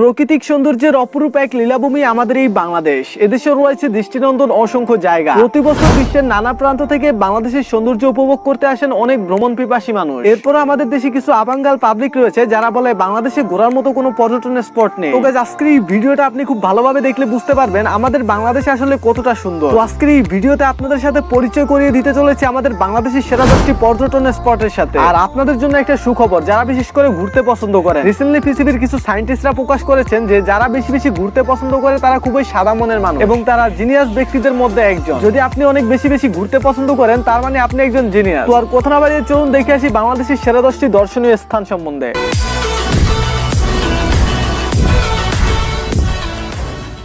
প্রাকৃতিক সৌন্দর্যের অপরূপ এক লীলাভূমি আমাদের এই বাংলাদেশ। এদেশে রয়েছে দৃষ্টিনন্দন অসংখ্য জায়গা। প্রতি বছর বিশ্বের নানা প্রান্ত থেকে বাংলাদেশের সৌন্দর্য উপভোগ করতে আসেন অনেক ভ্রমণ পিপাসী মানুষ। এরপর আমাদের দেশে কিছু আবাঙ্গাল পাবলিক রয়েছে, যারা বলে বাংলাদেশে ঘোরার মতো কোনো পর্যটনের স্পট নেই। তো আজকের এই ভিডিওটা আপনি খুব ভালোভাবে দেখলে বুঝতে পারবেন আমাদের বাংলাদেশে আসলে কতটা সুন্দর। তো আজকের এই ভিডিওতে আপনাদের সাথে পরিচয় করিয়ে দিতে চলেছে আমাদের বাংলাদেশের সেরা দশটি পর্যটনের স্পটের সাথে। আর আপনাদের জন্য একটা সুখবর, যারা বিশেষ করে ঘুরতে পছন্দ করেন। রিসেন্টলি পৃথিবীর কিছু সায়েন্টিস্টরা প্রকাশ করেছেন যে যারা বেশি বেশি ঘুরতে পছন্দ করে তারা খুবই সাদা মনের মানুষ। এবং তারা জিনিয়াস ব্যক্তিদের মধ্যে একজন। যদি আপনি অনেক বেশি বেশি ঘুরতে পছন্দ করেন, তার মানে আপনি একজন জিনিয়াস তো আর কথা না বাড়িয়ে চলুন, দেখে আসি বাংলাদেশের সেরা দশটি দর্শনীয় স্থান সম্বন্ধে।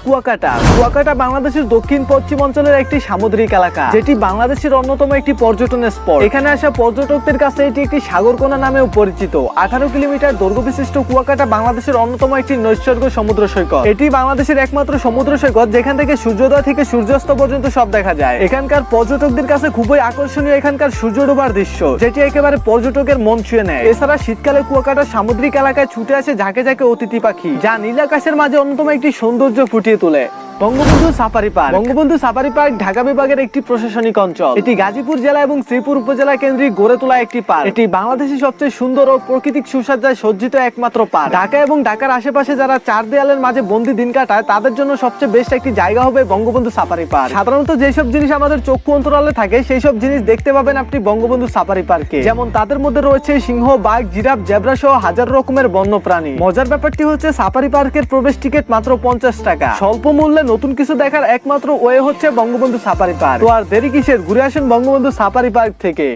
কুয়াকাটা। কুয়াকাটা বাংলাদেশের দক্ষিণ পশ্চিম অঞ্চলের একটি সামুদ্রিক এলাকা, যেটি বাংলাদেশের অন্যতম একটি পর্যটনের স্পট। এখানে আসা পর্যটকদের কাছে এটি একটি সাগরকোনা নামেও পরিচিত। আঠারো কিলোমিটার দৈর্ঘ্য বিশিষ্ট কুয়াকাটা বাংলাদেশের অন্যতম একটি নৈসর্গ সমুদ্র সৈকত। এটি বাংলাদেশের একমাত্র সমুদ্র সৈকত, যেখান থেকে সূর্যোদয় থেকে সূর্যাস্ত পর্যন্ত সব দেখা যায়। এখানকার পর্যটকদের কাছে খুবই আকর্ষণীয় এখানকার সূর্য ডোবার দৃশ্য, যেটি একেবারে পর্যটকের মন ছুঁয়ে নেয়। এছাড়া শীতকালে কুয়াকাটা সামুদ্রিক এলাকায় ছুটে আসে ঝাঁকে ঝাঁকে অতিথি পাখি, যা নীল আকাশের মাঝে অন্যতম একটি সৌন্দর্য ফুটিয়ে তোলে। Bangabandhu safari park. Bangabandhu safari park Dhaka বিভাগের একটি প্রশাসনিক অঞ্চল। এটি গাজীপুর জেলা এবং শ্রীপুর উপজেলা কেন্দ্রিক গড়ে তোলা একটি পার্ক। এটি বাংলাদেশের সবচেয়ে সুন্দর ও প্রাকৃতিক সুসজ্জায় সজ্জিত একমাত্র পার্ক। ঢাকা এবং ঢাকার আশেপাশে যারা চার দেয়ালের মাঝে বন্দি দিন কাটায় তাদের জন্য সবচেয়ে বেস্ট একটি জায়গা হবে বঙ্গবন্ধু সাফারি পার্ক। সাধারণত যেসব জিনিস আমাদের চক্ষু অন্তরালে থাকে সেই সব জিনিস দেখতে পাবেন আপনি বঙ্গবন্ধু সাফারি পার্কে। যেমন তাদের মধ্যে রয়েছে সিংহ বাঘ জিরাফ জেব্রা সহ হাজার রকমের বন্য প্রাণী মজার ব্যাপারটি হচ্ছে সাফারি পার্কের প্রবেশ টিকিট মাত্র পঞ্চাশ টাকা। স্বল্প মূল্যে নতুন কিছু দেখার একমাত্র ওয়ে হচ্ছে বঙ্গবন্ধু সাফারি পার্ক। তো আর দেরি কিসের? ঘুরে আসেন বঙ্গবন্ধু সাফারি পার্ক থেকে।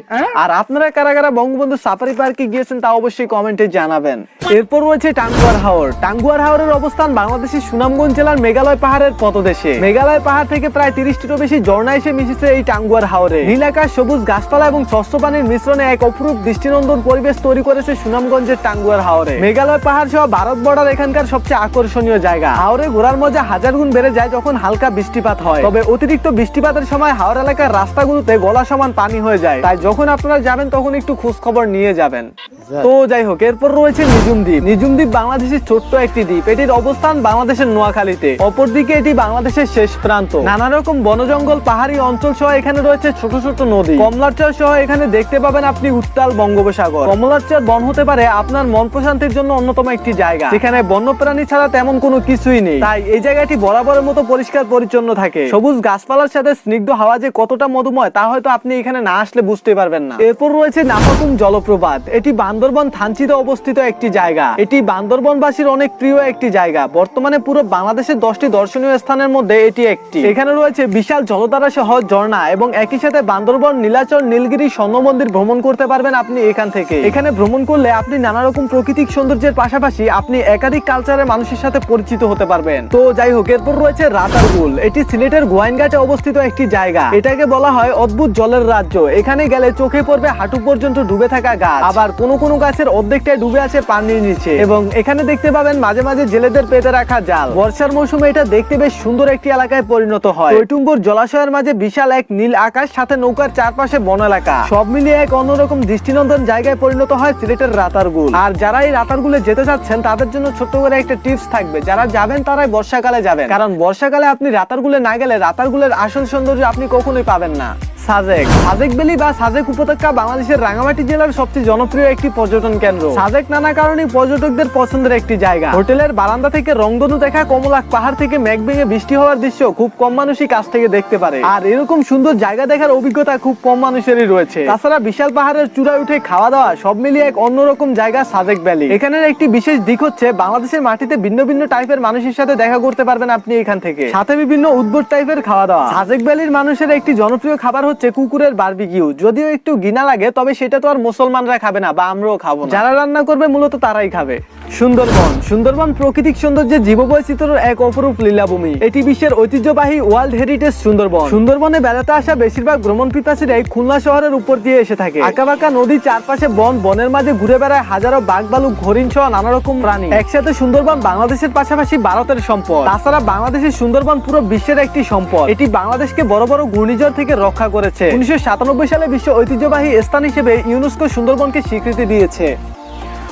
আর আপনারা কারা কারা বঙ্গবন্ধু সাফারি পার্কে গিয়েছেন তা অবশ্যই কমেন্টে জানাবেন। এরপর রয়েছে টাঙ্গুয়ার হাওর। টাঙ্গুয়ার হাওরের অবস্থান বাংলাদেশের সুনামগঞ্জ জেলার মেঘালয় পাহাড়ের পদদেশে। মেঘালয় পাহাড় থেকে প্রায় তিরিশটিরও বেশি ঝর্ণা এসে মিশেছে এই টাঙ্গুয়ার হাওরে। নীলাকাশ সবুজ গাছপালা এবং স্বচ্ছ পানির মিশ্রণে এক অপরূপ দৃষ্টিনন্দন পরিবেশ তৈরি করেছে সুনামগঞ্জের টাঙ্গুয়ার হাওরে। মেঘালয় পাহাড় সহ ভারত বর্ডার এখানকার সবচেয়ে আকর্ষণীয় জায়গা। হাওরে ঘোরার মজা হাজার গুণ বেড়ে যায় যখন হালকা বৃষ্টিপাত হয়। তবে অতিরিক্ত বৃষ্টিপাতের সময় হাওড় এলাকার রাস্তাগুলোতে গলা সমান পানি হয়ে যায়। তাই যখন আপনারা যাবেন তখন একটু খোঁজ খবর নিয়ে যাবেন। তো যাই হোক এরপর রয়েছে নিজুম দ্বীপ নিজুম দ্বীপ বাংলাদেশের ছোট্ট একটি দ্বীপ। এটির অবস্থান বাংলাদেশের নোয়াখালীতে। অপরদিকে এটি বাংলাদেশের শেষ প্রান্ত। নানা রকম বনজঙ্গল, পাহাড়ি অঞ্চল সহ এখানে রয়েছে ছোট ছোট নদী। কমলারচর সহ এখানে দেখতে পাবেন আপনি উত্তাল বঙ্গোপসাগর। কমলারচর বন হতে পারে আপনার মন প্রশান্তির জন্য অন্যতম একটি জায়গা। যেখানে বন্যপ্রাণী ছাড়া তেমন কোনো কিছুই নেই। তাই এই জায়গাটি বরাবরের মতো পরিষ্কার পরিচ্ছন্ন থাকে। সবুজ গাছপালার সাথে স্নিগ্ধ হাওয়া যে কতটা মধুময় তা হয়তো আপনি এখানে না আসলে বুঝতে পারবেন না। এরপর রয়েছে নাফাকুম জলপ্রপাত। এটি বান্দরবন থানচিতে অবস্থিত একটি জায়গা। এটি বান্দরবনবাসীর অনেক প্রিয় একটি জায়গা। বর্তমানে পুরো বাংলাদেশের দশটি দর্শনীয় স্থানের মধ্যে এটি একটি। এখানে রয়েছে বিশাল জলধারা সহ ঝর্ণা এবং একই সাথে বান্দরবন, নীলাচল, নীলগিরি স্বর্ণ মন্দির ভ্রমণ করতে পারবেন আপনি এখান থেকে। এখানে ভ্রমণ করলে আপনি নানা রকম প্রাকৃতিক সৌন্দর্যের পাশাপাশি আপনি একাধিক কালচারের মানুষের সাথে পরিচিত হতে পারবেন। তো যাই হোক, এরপর রয়েছে রাতারগুল এটি সিলেটের গোয়াইনঘাটে অবস্থিত একটি জায়গা। এটাকে বলা হয় অদ্ভুত জলের রাজ্য। এখানে গেলে চোখে পড়বে হাঁটু পর্যন্ত ডুবে থাকা গাছ। আবার কোনো কোনো গাছের অর্ধেকটাই ডুবে আছে পানির নিচে এবং এখানে দেখতে পাবেন মাঝে মাঝে জেলেদের পেতে রাখা জাল। বর্ষার মৌসুমে এটা দেখতে বেশ সুন্দর একটি এলাকায় পরিণত হয়। টৈটুম্বুর জলাশয়ের মাঝে বিশাল এক নীল আকাশ, সাথে নৌকার চারপাশে বন এলাকা। সব মিলিয়ে এক অন্যরকম দৃষ্টিনন্দন জায়গায় পরিণত হয় সিলেটের রাতারগুল। আর যারা এই রাতারগুলে যেতে চাচ্ছেন, তাদের জন্য ছোট্ট করে একটা টিপস থাকবে। যারা যাবেন, তারাই বর্ষাকালে যাবেন। কারণ বর্ষাকালে আপনি রাতারগুলে না গেলে রাতারগুলের আসল সৌন্দর্য আপনি কখনোই পাবেন না। সাজেক। সাজেক ভ্যালি বা সাজেক উপত্যকা বাংলাদেশের রাঙামাটি জেলার সবচেয়ে জনপ্রিয় একটি পর্যটন কেন্দ্র। সাজেক নানা কারণে পর্যটকদের পছন্দের একটি জায়গা। হোটেলের বারান্দা থেকে রংধনু দেখা কমলাক পাহাড় থেকে মেঘ ভেঙে বৃষ্টি হওয়ার দৃশ্য খুব কম মানুষই কাছ থেকে দেখতে পারে। আর এরকম সুন্দর জায়গা দেখার অভিজ্ঞতা খুব কম মানুষেরই রয়েছে। তাছাড়া বিশাল পাহাড়ের চূড়ায় উঠে খাওয়া দাওয়া সব মিলিয়ে এক অন্যরকম জায়গা সাজেক ভ্যালি। এখানের একটি বিশেষ দিক হচ্ছে বাংলাদেশের মাটিতে ভিন্ন ভিন্ন টাইপের মানুষের সাথে দেখা করতে পারবেন আপনি এখান থেকে। সাথে বিভিন্ন উদ্ভট টাইপের খাওয়া দাওয়া সাজেক ভ্যালির মানুষের একটি জনপ্রিয় খাবার হচ্ছে কুকুরের বারবিকিউ যদিও একটু গিনা লাগে, তবে সেটা তো আর মুসলমানরা খাবে না বা আমরাও খাব যারা রান্না করবে, মূলত তারাই খাবে। সুন্দরবন। সুন্দরবন প্রাকৃতিক সৌন্দর্যের জীববৈচিত্র্যের এক অপরূপ লীলাভূমি। এটি বিশ্বের ঐতিহ্যবাহী ওয়ার্ল্ড হেরিটেজ সুন্দরবন। সুন্দরবনে বেড়াতে আসা বেশিরভাগ ভ্রমণ পিপাসীরাই খুলনা শহরের উপর দিয়ে এসে থাকে। আঁকাবাঁকা নদীর চারপাশে বন, বনের মাঝে ঘুরে বেড়ায় হাজারো বাঘ ভালুক হরিণ সহ নানা রকম প্রাণী। একসাথে সুন্দরবন বাংলাদেশের পাশাপাশি ভারতের সম্পদ। তাছাড়া বাংলাদেশের সুন্দরবন পুরো বিশ্বের একটি সম্পদ। এটি বাংলাদেশকে বড় বড় ঘূর্ণিঝড় থেকে রক্ষা করেছে। উনিশশো সালে বিশ্ব ঐতিহ্যবাহী স্থান হিসেবে ইউনেস্কো সুন্দরবনকে স্বীকৃতি দিয়েছে।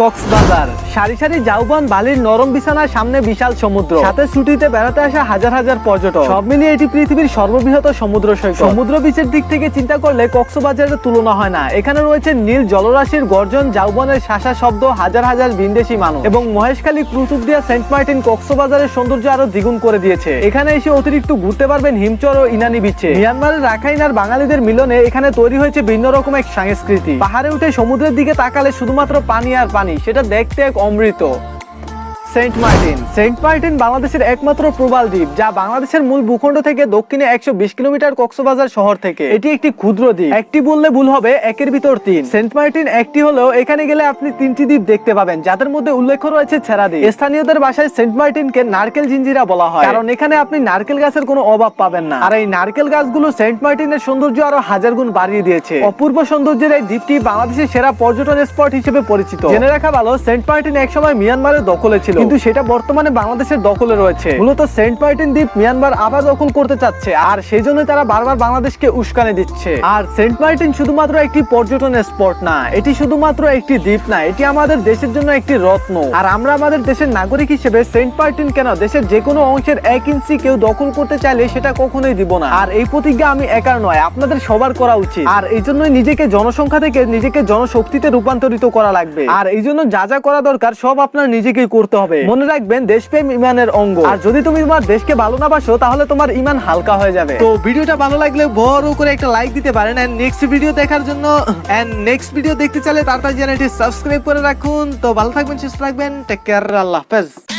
কক্সবাজার। সারি সারি জাউবান বালির নরম বিছানার সামনে বিশাল সমুদ্র। সাথে ছুটিতে বেড়াতে আসা হাজার হাজার পর্যটক। সব মিলিয়ে এটি পৃথিবীর সর্ববৃহৎ সমুদ্র সৈকত। সমুদ্র বিচের দিক থেকে চিন্তা করলে কক্সবাজারের তুলনা হয় না। এখানে রয়েছে নীল জলরাশির গর্জন জাউবনের শাসা শব্দ, হাজার হাজার ভিনদেশি মানুষ এবং মহেশখালী কুতুবদিয়া সেন্ট মার্টিন কক্সবাজারের সৌন্দর্য আরও দ্বিগুণ করে দিয়েছে। এখানে এসে অতিরিক্ত ঘুরতে পারবেন হিমচর ও ইনানি বিচে। মিয়ানমারের রাখাইন আর বাঙালিদের মিলনে এখানে তৈরি হয়েছে ভিন্ন রকম এক সংস্কৃতি। পাহাড়ে উঠে সমুদ্রের দিকে তাকালে শুধুমাত্র পানি আর পানি সেটা দেখতে এক অমৃত। Saint Martin. সেন্ট মার্টিন বাংলাদেশের একমাত্র প্রবাল দ্বীপ, যা বাংলাদেশের মূল ভূখণ্ড থেকে দক্ষিণে একশো বিশ কিলোমিটার কক্সবাজার শহর থেকে। এটি একটি ক্ষুদ্র দ্বীপ। একটি বললে ভুল হবে, একের ভিতর তিন। সেন্ট মার্টিন একটি হলেও এখানে গেলে আপনি তিনটি দ্বীপ দেখতে পাবেন, যাদের মধ্যে উল্লেখ রয়েছে ছেড়া দ্বীপ। স্থানীয়দের ভাষায় সেন্ট মার্টিনকে নারকেল জিঞ্জিরা বলা হয়, কারণ এখানে আপনি নারকেল গাছের কোনো অভাব পাবেন না। আর এই নারকেল গাছগুলো সেন্ট মার্টিনের সৌন্দর্য আরও হাজার গুণ বাড়িয়ে দিয়েছে। অপূর্ব সৌন্দর্যের এই দ্বীপটি বাংলাদেশের সেরা পর্যটন স্পট হিসেবে পরিচিত। জেনে রাখা ভালো, সেন্ট মার্টিন একসময় মিয়ানমারের দখলে ছিল। কিন্তু সেটা বর্তমানে বাংলাদেশের দখলে রয়েছে। মূলত সেন্ট মার্টিন দ্বীপ মিয়ানমার আবার দখল করতে চাচ্ছে, আর সেই জন্য তারা বারবার বাংলাদেশকে উস্কানি দিচ্ছে। আর সেন্ট মার্টিন শুধুমাত্র একটি পর্যটনের স্পট না, এটি শুধুমাত্র একটি দ্বীপ না, এটি আমাদের দেশের জন্য একটি রত্ন। আর আমরা আমাদের দেশের নাগরিক হিসেবে সেন্ট মার্টিন কেন দেশের যে কোনো অংশের এক ইঞ্চি কেউ দখল করতে চাইলে সেটা কখনোই দিব না। আর এই প্রতিজ্ঞা আমি একার নয়, আপনাদের সবার করা উচিত। আর এই জন্যই নিজেকে জনসংখ্যা থেকে নিজেকে জনশক্তিতে রূপান্তরিত করা লাগবে। আর এই জন্য যা যা করা দরকার, সব আপনার নিজেকেই করতে হবে। মনে রাখবেন দেশপ্রেম ইমানের অঙ্গ। আর যদি তুমি তোমার দেশকে ভালো না বাসো তাহলে তোমার ইমান হালকা হয়ে যাবে। তো ভিডিওটা ভালো লাগলে বড় করে একটা লাইক দিতে পারেন। এন্ড নেক্সট ভিডিও দেখার জন্য এন্ড নেক্সট ভিডিও দেখতে চাইলে তাড়াতাড়ি চ্যানেলটি সাবস্ক্রাইব করে রাখুন। তো ভালো থাকবেন সুস্থ থাকবেন। টেক কেয়ার আল্লাহ হাফেজ।